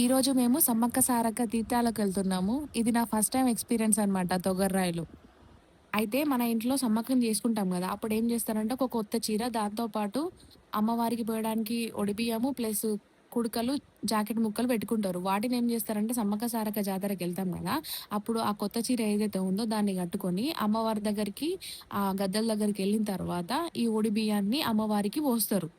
ఈరోజు మేము సమ్మక్క సారక్క తీర్థాలకు వెళ్తున్నాము. ఇది నా ఫస్ట్ టైం ఎక్స్పీరియన్స్ అనమాట తొగర్రాయిలు. అయితే మన ఇంట్లో సమ్మకం చేసుకుంటాం కదా అప్పుడు ఏం చేస్తారంటే ఒక కొత్త చీర దాంతోపాటు అమ్మవారికి పోయడానికి ఒడిబియ్యము ప్లస్ కుడుకలు జాకెట్ ముక్కలు పెట్టుకుంటారు. వాటిని ఏం చేస్తారంటే సమ్మక్క సారక జాతరకి వెళ్తాం కదా అప్పుడు ఆ కొత్త చీర ఏదైతే ఉందో దాన్ని కట్టుకొని అమ్మవారి దగ్గరికి ఆ గద్దల దగ్గరికి వెళ్ళిన తర్వాత ఈ ఒడి బియ్యాన్ని అమ్మవారికి పోస్తారు.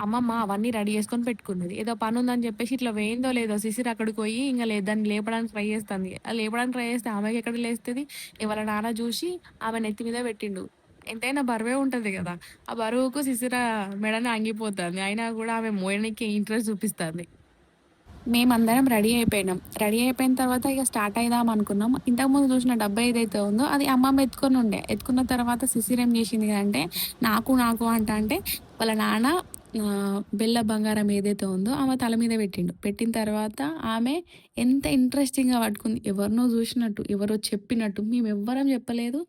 అమ్మమ్మ అవన్నీ రెడీ చేసుకొని పెట్టుకున్నది. ఏదో పని ఉందని చెప్పేసి ఇట్లా వేయిందో లేదో సిసిర్ అక్కడికి పోయి ఇంకా లేదు దాన్ని లేపడానికి ట్రై చేస్తుంది. అది లేపడానికి ట్రై చేస్తే ఆమెకి ఎక్కడ లేస్తుంది? ఇవాళ నాన్న చూసి ఆమె నెత్తి మీద పెట్టిండు. ఎంతైనా బరువే ఉంటుంది కదా. ఆ బరువుకు సిసిర మెడని అంగిపోతుంది. అయినా కూడా ఆమె మోయడానికి ఇంట్రెస్ట్ చూపిస్తుంది. మేమందరం రెడీ అయిపోయినాం. రెడీ అయిపోయిన తర్వాత ఇక స్టార్ట్ అయిదాం అనుకున్నాం. ఇంతకుముందు చూసిన డబ్బా ఏదైతే ఉందో అది అమ్మమ్మ ఎత్తుకొని ఉండే. ఎత్తుకున్న తర్వాత సిసిర్ ఏం చేసింది అంటే నాకు నాకు అంట అంటే వాళ్ళ నాన్న బెల్ల బంగారం ఏదైతే ఉందో ఆమె తల మీద పెట్టిండు. పెట్టిన తర్వాత ఆమె ఎంత ఇంట్రెస్టింగ్గా పట్టుకుంది. ఎవరినో చూసినట్టు ఎవరో చెప్పినట్టు మేము ఎవ్వరం చెప్పలేదు.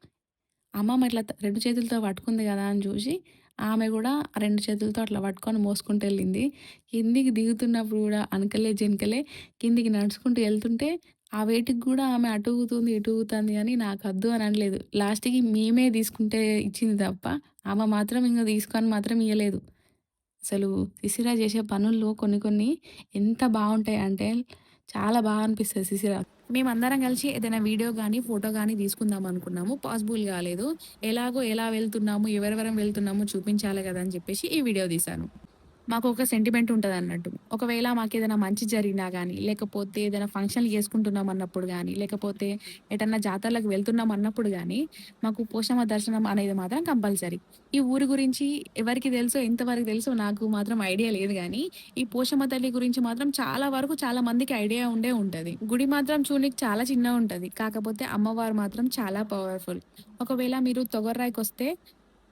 అమ్మమ్మ ఇట్లా రెండు చేతులతో పట్టుకుంది కదా అని చూసి ఆమె కూడా ఆ రెండు చేతులతో అట్లా పట్టుకొని మోసుకుంటూ వెళ్ళింది. కిందికి దిగుతున్నప్పుడు కూడా అనకలే జనకలే కిందికి నడుచుకుంటూ వెళ్తుంటే ఆ వేటికి కూడా ఆమె అటు ఊగుతుంది అని ఊగుతుంది నాకు అద్దు అని అనలేదు. లాస్ట్కి మేమే తీసుకుంటే ఇచ్చింది తప్ప ఆమె మాత్రం ఇంకా తీసుకొని మాత్రం ఇవ్వలేదు అసలు సిసిరా చేసే పనుల్లో కొన్ని కొన్ని ఎంత బాగుంటాయి అంటే చాలా బాగా అనిపిస్తుంది సిసిరా. మేమందరం కలిసి ఏదైనా వీడియో కానీ ఫోటో కానీ తీసుకుందాం అనుకున్నాము. పాసిబుల్ కాలేదు. ఎలాగో ఎలా వెళ్తున్నాము ఎవరెవరం వెళ్తున్నాము చూపించాలి కదా అని చెప్పేసి ఈ వీడియో తీశాను. మాకు ఒక సెంటిమెంట్ ఉంటుంది అన్నట్టు. ఒకవేళ మాకు ఏదైనా మంచి జరిగినా కానీ లేకపోతే ఏదైనా ఫంక్షన్లు చేసుకుంటున్నాం అన్నప్పుడు కానీ లేకపోతే ఎటన్నా జాతరలకు వెళ్తున్నాం అన్నప్పుడు కానీ మాకు పోషమ్మ దర్శనం అనేది మాత్రం కంపల్సరీ. ఈ ఊరి గురించి ఎవరికి తెలుసో ఎంతవరకు తెలుసో నాకు మాత్రం ఐడియా లేదు కానీ ఈ పోషమ్మ తల్లి గురించి మాత్రం చాలా వరకు చాలా మందికి ఐడియా ఉండే ఉంటుంది. గుడి మాత్రం చూడడానికి చాలా చిన్న ఉంటుంది. కాకపోతే అమ్మవారు మాత్రం చాలా పవర్ఫుల్ ఒకవేళ మీరు తొగర్రాయికి వస్తే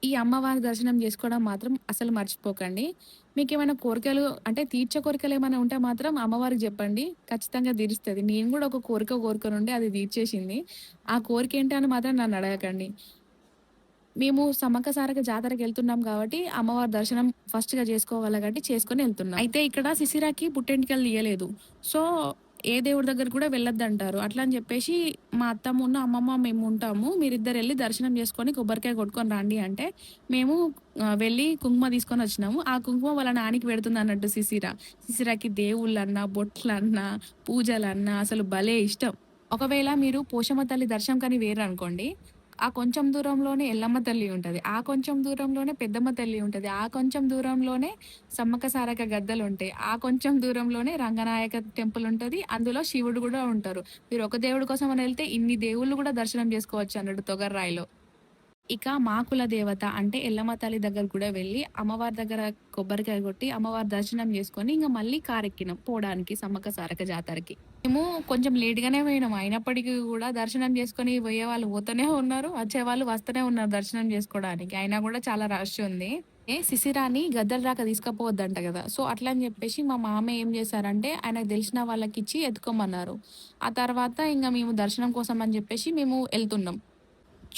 ఈ అమ్మవారి దర్శనం చేసుకోవడం మాత్రం అసలు మర్చిపోకండి. మీకు ఏమైనా కోరికలు అంటే తీర్చే కోరికలు ఏమైనా ఉంటే మాత్రం అమ్మవారికి చెప్పండి. ఖచ్చితంగా తీరుస్తుంది. నేను కూడా ఒక కోరిక కోరుకొని అది తీర్చేసింది. ఆ కోరిక ఏంటి అని మాత్రం నన్ను అడగకండి. మేము సమ్మక్క సారక జాతరకి వెళ్తున్నాం కాబట్టి అమ్మవారి దర్శనం ఫస్ట్గా చేసుకోవాలి కాబట్టి చేసుకొని వెళ్తున్నాం. అయితే ఇక్కడ శిశిరాకి పుట్టెంటికలు తీయలేదు సో ఏ దేవుడి దగ్గర కూడా వెళ్ళొద్దు అంటారు అట్లా అని చెప్పేసి మా అత్తమ్మ ఉన్న అమ్మమ్మ మేము ఉంటాము. మీరిద్దరు వెళ్ళి దర్శనం చేసుకొని కొబ్బరికాయ కొట్టుకొని రండి అంటే మేము వెళ్ళి కుంకుమ తీసుకొని వచ్చినాము. ఆ కుంకుమ వాళ్ళ నానికి పెడుతుంది అన్నట్టు సిసిరా. సిసిరాకి దేవుళ్ళన్నా బొట్లన్నా పూజలన్నా అసలు భలే ఇష్టం. ఒకవేళ మీరు పోషమ్మ తల్లి దర్శనం కానీ వేరు అనుకోండి ఆ కొంచెం దూరంలోనే ఎల్లమ్మ తల్లి ఉంటుంది. ఆ కొంచెం దూరంలోనే పెద్దమ్మ తల్లి ఉంటుంది. ఆ కొంచెం దూరంలోనే సమ్మక సారక గద్దలు ఉంటాయి. ఆ కొంచెం దూరంలోనే రంగనాయక టెంపుల్ ఉంటుంది. అందులో శివుడు కూడా ఉంటారు. మీరు ఒక దేవుడి కోసం అని వెళ్తే ఇన్ని దేవుళ్ళు కూడా దర్శనం చేసుకోవచ్చు అన్నట్టు తొగర్రాయిలో. ఇక మా కుల దేవత అంటే ఎల్లమ్మ తల్లి దగ్గర కూడా వెళ్ళి అమ్మవారి దగ్గర కొబ్బరికాయ కొట్టి అమ్మవారి దర్శనం చేసుకొని ఇంకా మళ్ళీ కారెక్కినాం పోవడానికి సమ్మక్క సారక జాతరకి. మేము కొంచెం లేట్గానే పోయినాం. అయినప్పటికీ కూడా దర్శనం చేసుకొని పోయే వాళ్ళు పోతూనే ఉన్నారు. వచ్చేవాళ్ళు వస్తూనే ఉన్నారు దర్శనం చేసుకోవడానికి. అయినా కూడా చాలా రష్ ఉంది. ఏ శిశిరాన్ని గద్దలు రాక తీసుకుపోవద్దంట కదా. సో అట్లా అని చెప్పేసి మా మామ ఏం చేశారంటే ఆయనకు తెలిసిన వాళ్ళకి ఇచ్చి ఎత్తుకోమన్నారు. ఆ తర్వాత ఇంకా మేము దర్శనం కోసం అని చెప్పేసి మేము వెళ్తున్నాం.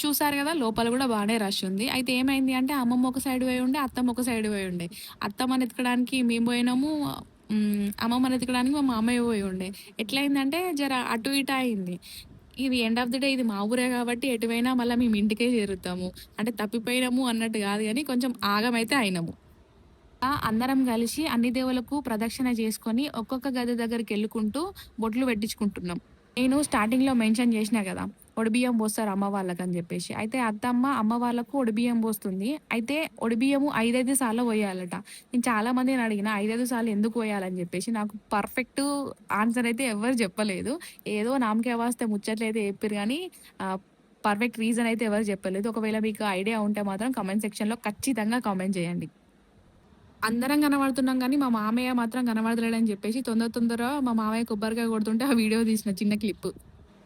చూసారు కదా లోపల కూడా బాగానే రష్ ఉంది. అయితే ఏమైంది అంటే అమ్మమ్మ ఒక సైడ్ పోయి ఉండే అత్తమ్మ ఒక సైడ్ పోయి ఉండే. అత్తమ్మని ఎత్తుకడానికి మేము పోయినాము అమ్మమ్మని ఎత్తుకడానికి మా మామయ్య పోయి ఉండే. ఎట్లయిందంటే జర అటు ఇటు అయింది. ఇది ఎండ్ ఆఫ్ ది డే ఇది మా ఊరే కాబట్టి ఎటువైనా మళ్ళీ మేము ఇంటికే చేరుతాము. అంటే తప్పిపోయినాము అన్నట్టు కాదు కానీ కొంచెం ఆగమైతే అయినాము. అందరం కలిసి అన్ని దేవులకు ప్రదక్షిణ చేసుకొని ఒక్కొక్క గది దగ్గరికి వెళ్ళుకుంటూ బొట్లు పెట్టించుకుంటున్నాం. నేను స్టార్టింగ్లో మెన్షన్ చేసినా కదా ఒడిబియ్యం పోస్తారు అమ్మ వాళ్ళకి అని చెప్పేసి. అయితే అత్తమ్మ అమ్మ వాళ్ళకు ఒడిబియ్యం పోస్తుంది. అయితే ఒడిబియ్యము ఐదైదు సార్లు పోయాలట. నేను చాలా మందిని అడిగిన ఐదైదు సార్లు ఎందుకు పోయాలని చెప్పేసి నాకు పర్ఫెక్ట్ ఆన్సర్ అయితే ఎవరు చెప్పలేదు. ఏదో నామకే వాస్తే ముచ్చట్లు అయితే చెప్పారు కానీ పర్ఫెక్ట్ రీజన్ అయితే ఎవరు చెప్పలేదు. ఒకవేళ మీకు ఐడియా ఉంటే మాత్రం కమెంట్ సెక్షన్లో ఖచ్చితంగా కామెంట్ చేయండి. అందరం కనబడుతున్నాం కానీ మా మామయ్య మాత్రం కనబడలేడని చెప్పేసి తొందర తొందర మా మామయ్య కొబ్బరికాయ కొడుతుంటే ఆ వీడియో తీసిన చిన్న క్లిప్.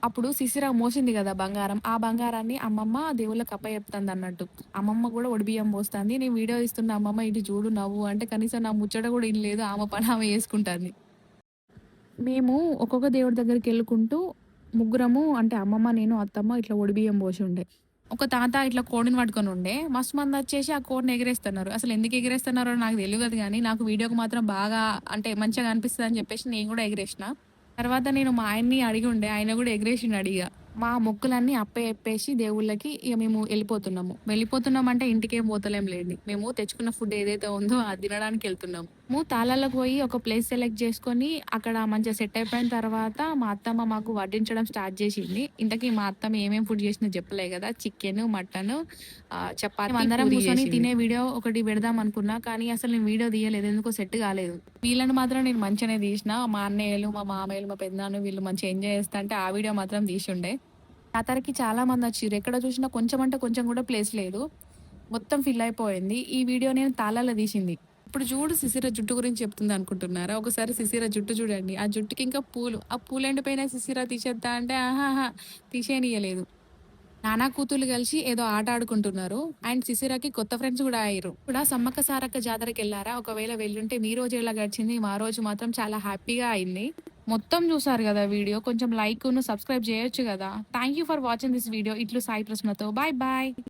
అప్పుడు శిశిర మోసింది కదా బంగారం. ఆ బంగారాన్ని అమ్మమ్మ దేవుళ్ళకి అప్ప చెప్తుంది అన్నట్టు. అమ్మమ్మ కూడా ఒడిబియ్యం పోస్తుంది. నేను వీడియో ఇస్తున్న అమ్మమ్మ ఇటు చూడు నవ్వు. అంటే కనీసం నా ముచ్చట కూడా ఇన్ లేదు ఆమె పని ఆమె వేసుకుంటుంది మేము ఒక్కొక్క దేవుడి దగ్గరికి వెళ్ళుకుంటూ ముగ్గురము అంటే అమ్మమ్మ నేను అత్తమ్మ ఇట్లా ఒడిబియ్యం పోసి ఉండే ఒక తాత ఇట్లా కోడిని పట్టుకొని ఉండే. మస్తు మంది వచ్చేసి ఆ కోడిని ఎగిరేస్తున్నారు. అసలు ఎందుకు ఎగిరేస్తున్నారో నాకు తెలియదు కానీ నాకు వీడియోకి మాత్రం బాగా అంటే మంచిగా అనిపిస్తుంది అని చెప్పేసి నేను కూడా ఎగిరేసిన. తర్వాత నేను మా ఆయన్ని అడిగి ఉండే ఆయన కూడా ఎగ్రేషన్ అడిగా. మా మొక్కులన్నీ అప్పే చెప్పేసి దేవుళ్ళకి ఇక మేము వెళ్ళిపోతున్నాము. వెళ్ళిపోతున్నాం అంటే ఇంటికేం పోతలేం లేండి. మేము తెచ్చుకున్న ఫుడ్ ఏదైతే ఉందో అది తినడానికి వెళ్తున్నాము. మేము తాళాలకు పోయి ఒక ప్లేస్ సెలెక్ట్ చేసుకొని అక్కడ మంచిగా సెట్ అయిపోయిన తర్వాత మా అత్తమ్మ మాకు వడ్డించడం స్టార్ట్ చేసింది. ఇంతకీ మా అత్తమ్మ ఏమేమి ఫుడ్ చేసిందో చెప్పలే కదా. చికెన్ మటన్ చపాతి అందరం కూర్చొని. తినే వీడియో ఒకటి పెడదాం అనుకున్నా కానీ అసలు నేను వీడియో తీయలేదు. ఎందుకో సెట్ కాలేదు. వీళ్ళని మాత్రం నేను మంచిగానే తీసిన. మా అన్నయ్యలు మా మామయ్యలు మా పెద్దనాన్న వీళ్ళు మంచిగా ఎంజాయ్ చేస్తా అంటే ఆ వీడియో మాత్రం తీసిండే. జాతరకి చాలా మంది వచ్చిర్రు ఎక్కడ చూసినా కొంచెం అంటే కొంచెం కూడా ప్లేస్ లేదు. మొత్తం ఫిల్ అయిపోయింది. ఈ వీడియో నేను తాళాలో తీసింది. ఇప్పుడు చూడు సిసిర జుట్టు గురించి చెప్తుంది అనుకుంటున్నారా? ఒకసారి సిసిర జుట్టు చూడండి. ఆ జుట్టుకి ఇంకా పూలు. ఆ పూలు ఎండిపోయిన సిసిర తీసేద్దా అంటే ఆహాహా తీసేయనీయలేదు. నానా కూతుర్లు కలిసి ఏదో ఆట ఆడుకుంటున్నారు. అండ్ సిసిరాకి కొత్త ఫ్రెండ్స్ కూడా అయ్యారు. కూడా సమ్మక్క సారక్క జాతరకి వెళ్ళారా? ఒకవేళ వెళ్ళుంటే మీ రోజు ఎలా గడిచింది? మా రోజు మాత్రం చాలా హ్యాపీగా అయింది. మొత్తం చూసారు కదా వీడియో. కొంచెం లైక్ సబ్స్క్రైబ్ చేయొచ్చు కదా. Thank you for watching this video ఇట్లు సాయి ప్రశ్నతో. Bye bye